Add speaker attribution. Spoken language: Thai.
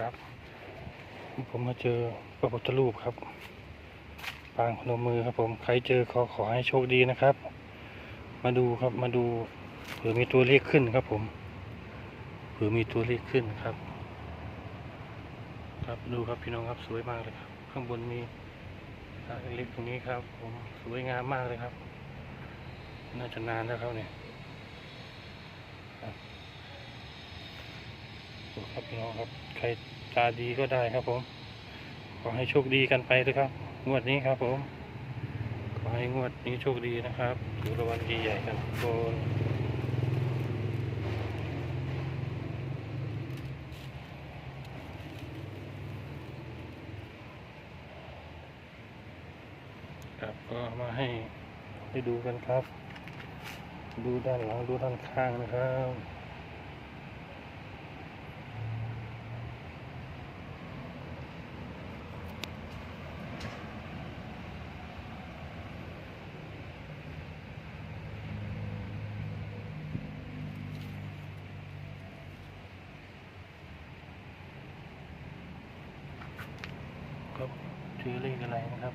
Speaker 1: ครับ ผมมาเจอพระพุทธรูปครับ ปางพนมมือครับผมใครเจอขอขอให้โชคดีนะครับ มาดูครับมาดูเผื่อมีตัวเลขขึ้นครับผมเผื่อมีตัวเลขขึ้นครับ ครับดูครับพี่น้องครับสวยมากเลยครับ ข้างบนมีเล็กๆตรงนี้ครับ ผมสวยงามมากเลยครับ น่าจะนานแล้วครับเนี่ยครับ ดูครับพี่น้องครับ ใครตาดีก็ได้ครับผม ขอให้โชคดีกันไปเลยครับ งวดนี้ครับผม ขอให้งวดนี้โชคดีนะครับถูกรางวัลใหญ่กันทุกคนครับก็มาให้ได้ดูกันครับ ดูด้านหลังดูด้านข้างนะครับ ครับชื่อเลขอะไรนะครับ